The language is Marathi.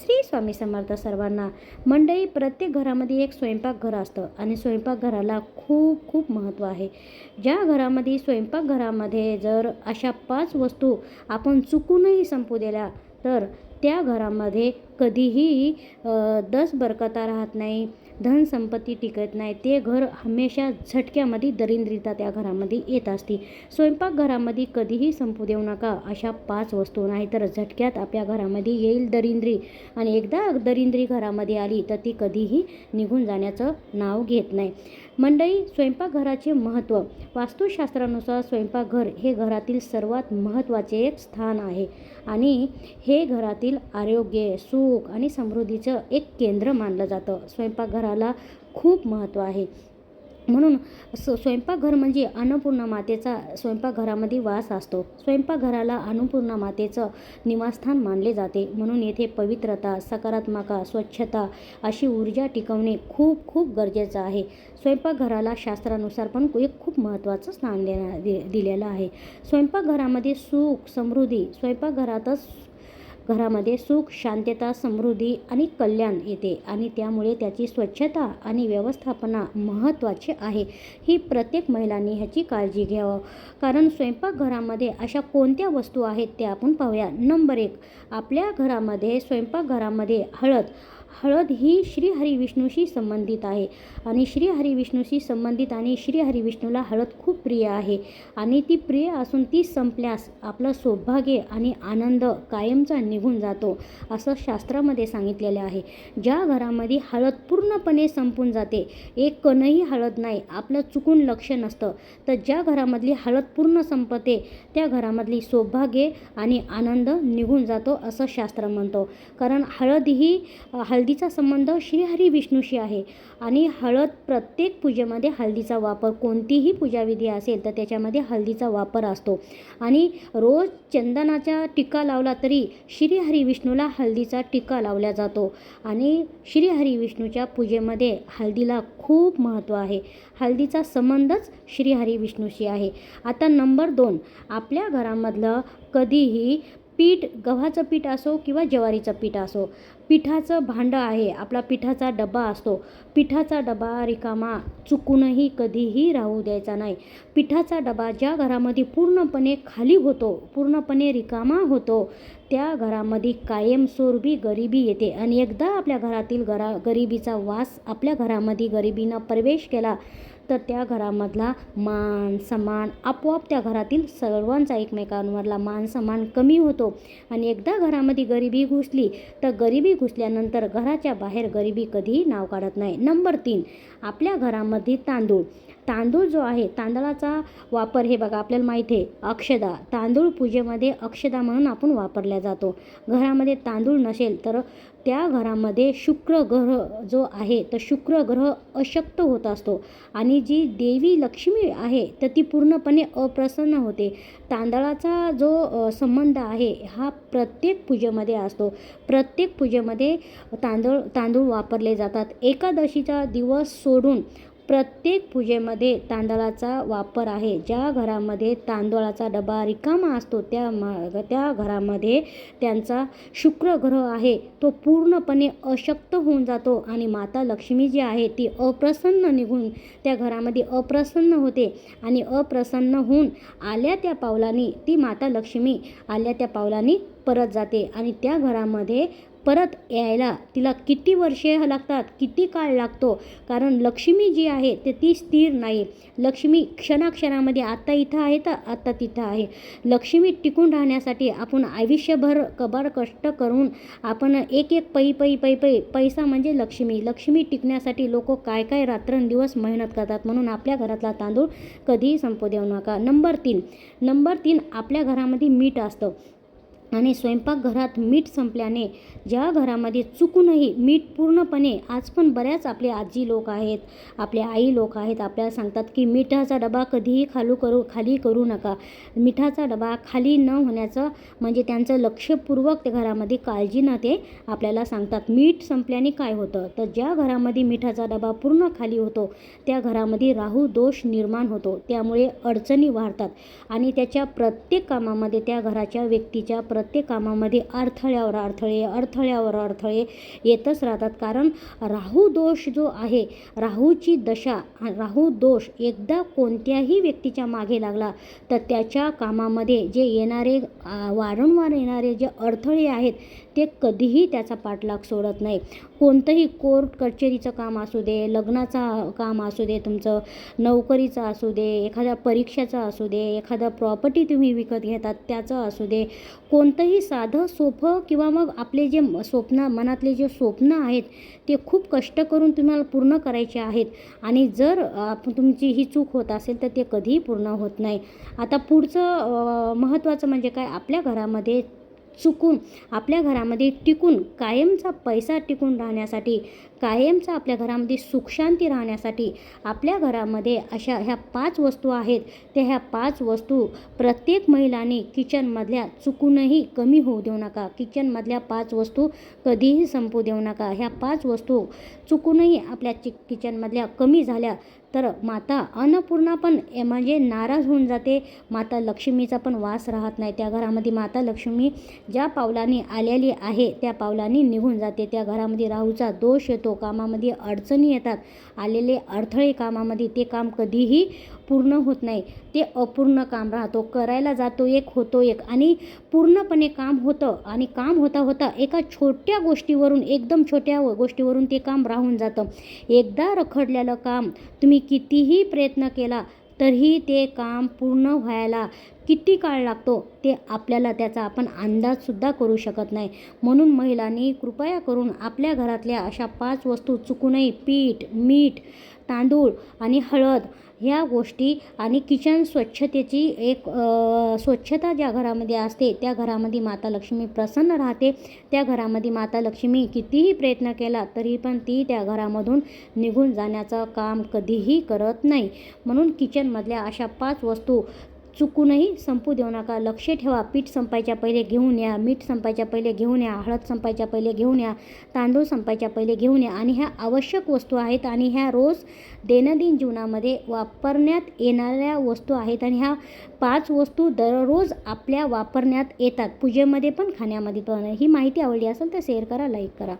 श्री स्वामी समर्थ सर्वांना. मंडळी प्रत्येक घरामध्ये एक स्वयंपाकघर असतं आणि स्वयंपाकघराला खूप खूप महत्त्व आहे. ज्या घरामध्ये स्वयंपाकघरामध्ये जर अशा पाच वस्तू आपण चुकूनही संपू दिल्या तर त्या घरामध्ये कधीही दस बरकता राहत नाही. धनसंपत्ती टिकत नाही. ते घर हमेशा झटक्यामध्ये दरिंद्रिता त्या घरामध्ये येत असते. स्वयंपाकघरामध्ये कधीही संपू देऊ नका अशा पाच वस्तू नाही तर झटक्यात आपल्या घरामध्ये येईल दरिंद्री. आणि एकदा दरिंद्री घरामध्ये आली तर ती कधीही निघून जाण्याचं नाव घेत नाही. मंडळी स्वयंपाकघराचे महत्त्व. वास्तुशास्त्रानुसार स्वयंपाकघर हे घरातील सर्वात महत्त्वाचे एक स्थान आहे आणि हे घरातील आरोग्य सुख आणि समृद्धीचं एक केंद्र मानलं जातं. स्वयंपाकघराला खूप महत्त्व आहे. म्हणून स स्वयंपाकघर म्हणजे अन्नपूर्णा मातेचा स्वयंपाकघरामध्ये वास असतो. स्वयंपाकघराला अन्नपूर्णा मातेचं निवासस्थान मानले जाते. म्हणून येथे पवित्रता सकारात्मक स्वच्छता अशी ऊर्जा टिकवणे खूप खूप गरजेचं आहे. स्वयंपाकघराला शास्त्रानुसार पण एक खूप महत्त्वाचं स्थान देण्या दि दिलेलं आहे. स्वयंपाकघरामध्ये सुख समृद्धी स्वयंपाकघरातच घरामध्ये सुख शांतता समृद्धी आणि कल्याण येते आणि त्यामुळे त्याची स्वच्छता आणि व्यवस्थापना महत्त्वाची आहे. ही प्रत्येक महिलांनी ह्याची काळजी घ्यावं. कारण स्वयंपाकघरामध्ये अशा कोणत्या वस्तू आहेत ते आपण पाहूया. नंबर एक आपल्या घरामध्ये स्वयंपाकघरामध्ये हळद. हळद ही श्रीहरी विष्णूशी संबंधित आहे. आणि श्रीहरी विष्णूशी संबंधित आणि श्रीहरी विष्णूला हळद खूप प्रिय आहे. आणि ती प्रिय असून ती संपल्यास आपलं सौभाग्य आणि आनंद कायमचा निघून जातो असं शास्त्रामध्ये सांगितलेलं आहे. ज्या घरामध्ये हळद पूर्णपणे संपून जाते एक कणही हळद नाही आपलं चुकून लक्ष नसतं. तर ज्या घरामधली हळद पूर्ण संपते त्या घरामधली सौभाग्य आणि आनंद निघून जातो असं शास्त्र म्हणतो. कारण हळद ही हळ हळदीचा संबंध श्रीहरी विष्णूशी आहे. आणि हळद प्रत्येक पूजेमध्ये हळदीचा वापर कोणतीही पूजाविधी असेल तर त्याच्यामध्ये हळदीचा वापर असतो. आणि रोज चंदनाचा टिका लावला तरी श्रीहरी विष्णूला हळदीचा टिका लावला जातो. आणि श्रीहरी विष्णूच्या पूजेमध्ये हळदीला खूप महत्त्व आहे. हळदीचा संबंधच श्रीहरी विष्णूशी आहे. आता नंबर दोन. आपल्या घरामधलं कधीही पीठ गव्हाचं पीठ असो किंवा ज्वारीचं पीठ असो पिठाचं भांडं आहे आपला पिठाचा डबा असतो. पिठाचा डबा रिकामा चुकूनही कधीही राहू द्यायचा नाही. पिठाचा डबा ज्या घरामध्ये पूर्णपणे खाली होतो पूर्णपणे रिकामा होतो त्या घरामध्ये कायमस्वरूपी गरिबी येते. आणि एकदा आपल्या घरातील घरा गरिबीचा वास आपल्या घरामध्ये गरिबीनं प्रवेश केला तर त्या घरामधला मान सन्मान आपोआप त्या घरातील सर्वांचा एकमेकांवरला मान सन्मान कमी होतो. आणि एकदा घरामध्ये गरिबी घुसली तर गरिबी घुसल्यानंतर घराच्या बाहेर गरिबी कधीही नाव काढत नाही. नंबर तीन आपल्या घरामध्ये तांदूळ. तांदूळ जो आहे तांदळाचा वापर हे बघा आपल्याला माहिती आहे अक्षदा. तांदूळ पूजेमध्ये अक्षदा म्हणून आपण वापरल्या जातो. घरामध्ये तांदूळ नसेल तर त्या घरामध्ये शुक्र ग्रह जो आहे तर शुक्र ग्रह अशक्त होत असतो. आणि जी देवी लक्ष्मी आहे तर ती पूर्णपणे अप्रसन्न होते. तांदळाचा जो संबंध आहे हा प्रत्येक पूजेमध्ये असतो. प्रत्येक पूजेमध्ये तांदूळ तांदूळ वापरले जातात. एकादशीचा दिवस सोडून प्रत्येक पूजेमध्ये तांदळाचा वापर आहे. ज्या घरामध्ये तांदळाचा डबा रिकामा असतो त्या मा त्या घरामध्ये त्यांचा शुक्र ग्रह आहे. तो पूर्णपणे अशक्त होऊन जातो आणि माता लक्ष्मी जी आहे ती अप्रसन्न निघून त्या घरामध्ये अप्रसन्न होते आणि अप्रसन्न होऊन आल्या त्या पावलांनी ती माता लक्ष्मी आल्या त्या पावलांनी परत जाते आणि त्या घरामध्ये परत यायला तिला किती वर्षे लागतात किती काळ लागतो? कारण लक्ष्मी जी आहे ते ती स्थिर नाही. लक्ष्मी क्षणाक्षणामध्ये आत्ता इथं आहे तर आत्ता तिथं आहे. लक्ष्मी टिकून राहण्यासाठी आपण आयुष्यभर कबाड कष्ट करून आपण एक एक पै पै पै पै पैसा म्हणजे लक्ष्मी. लक्ष्मी टिकण्यासाठी लोक काय काय रात्रंदिवस मेहनत करतात म्हणून आपल्या घरातला तांदूळ कधीही संपू देऊ नका. नंबर तीन. नंबर तीन आपल्या घरामध्ये मीठ असतं. आणि स्वयंपाकघरात मीठ संपल्याने ज्या घरामध्ये चुकूनही मीठ पूर्णपणे आज पण बऱ्याच आपले आजी लोक आहेत आपले आई लोक आहेत आपल्याला सांगतात की मिठाचा डबा कधीही खालू करू खाली करू नका. मिठाचा डबा खाली न होण्याचं म्हणजे त्यांचं लक्षपूर्वक त्या घरामध्ये काळजी न ते आपल्याला सांगतात. मीठ संपल्याने काय होतं? तर ज्या घरामध्ये मिठाचा डबा पूर्ण खाली होतो त्या घरामध्ये राहू दोष निर्माण होतो. त्यामुळे अडचणी वाढतात आणि त्याच्या प्रत्येक कामामध्ये त्या घराच्या व्यक्तीच्या प्र प्रत्येक कामामध्ये अडथळ्यावर अडथळे अडथळ्यावर अडथळे येतच राहतात. कारण राहू दोष जो आहे राहूची दशा राहू दोष एकदा कोणत्याही व्यक्तीच्या मागे लागला तर त्याच्या कामामध्ये जे येणारे वारंवार येणारे जे अडथळे आहेत ते कधीही त्याचा पाठलाग सोडत नाही. कोणतंही कोर्ट कचेरीचं काम असू दे लग्नाचा काम असू दे तुमचं नोकरीचं असू दे एखाद्या परीक्षेचं असू दे एखादं प्रॉपर्टी तुम्ही विकत घेतात त्याचं असू दे. कोणतंही साधं सोपं किंवा मग आपले जे स्वप्न मनातले जे स्वप्न आहेत ते खूप कष्ट करून तुम्हाला पूर्ण करायचे आहेत. आणि जर आप तुमची ही चूक होत असेल तर ते कधीही पूर्ण होत नाही. आता पुढचं महत्त्वाचं म्हणजे काय? आपल्या घरामध्ये चुकून आपल्या घरामध्ये टिकून कायमचा पैसा टिकून राहण्यासाठी कायमचा आपल्या घरामध्ये सुखशांती राहण्यासाठी आपल्या घरामध्ये अशा ह्या पाच वस्तू आहेत. त्या ह्या पाच वस्तू प्रत्येक महिलाने किचनमधल्या चुकूनही कमी होऊ देऊ नका. किचनमधल्या पाच वस्तू कधीही संपू देऊ नका. ह्या पाच वस्तू चुकूनही आपल्या चि किचनमधल्या कमी झाल्या तर माता अन्नपूर्णा पण ए- म्हणजे नाराज होऊन जाते. माता लक्ष्मीचा पण वास राहत नाही. त्या घरामध्ये माता लक्ष्मी ज्या पावलांनी आलेली आहे त्या पावलांनी निघून जाते. त्या घरामध्ये राहूचा दोष येतो. कामामध्ये अडचणी येतात. आलेले अडथळे कामामध्ये ते काम कधीही पूर्ण होत नाही. ते अपूर्ण काम राहतो. करायला जातो एक होतो एक. आणि पूर्णपणे काम होतं आणि काम होता होता एका छोट्या गोष्टीवरून एकदम छोट्या गोष्टीवरून ते काम राहून जातं. एकदा रखडलेलं काम तुम्ही कितीही प्रयत्न केला तरीही ते काम पूर्ण व्हायला किती काळ लागतो ते आपल्याला त्याचा आपण अंदाजसुद्धा करू शकत नाही. म्हणून महिलांनी कृपया करून आपल्या घरातल्या अशा पाच वस्तू चुकूनही पीठ मीठ तांदूळ आणि हळद ह्या गोष्टी आणि किचन स्वच्छतेची एक स्वच्छता ज्या घरामध्ये असते त्या घरामध्ये माता लक्ष्मी प्रसन्न राहते. त्या घरामध्ये माता लक्ष्मी कितीही प्रयत्न केला तरी पण ती त्या घरामधून निघून जाण्याचं काम कधीही करत नाही. म्हणून किचनमधल्या अशा पाच वस्तू चुकूनही संपू देऊ नका. लक्ष ठेवा. पीठ संपायच्या पहिले घेऊन या. मीठ संपायच्या पहिले घेऊन या. हळद संपायच्या पहिले घेऊन या. तांदूळ संपायच्या पहिले घेऊन या. आणि ह्या आवश्यक वस्तू आहेत आणि ह्या रोज दैनंदिन जीवनामध्ये वापरण्यात येणाऱ्या वस्तू आहेत आणि ह्या पाच वस्तू दररोज आपल्या वापरण्यात येतात. पूजेमध्ये पण खाण्यामध्ये पण. ही माहिती आवडली असेल तर शेअर करा लाईक करा.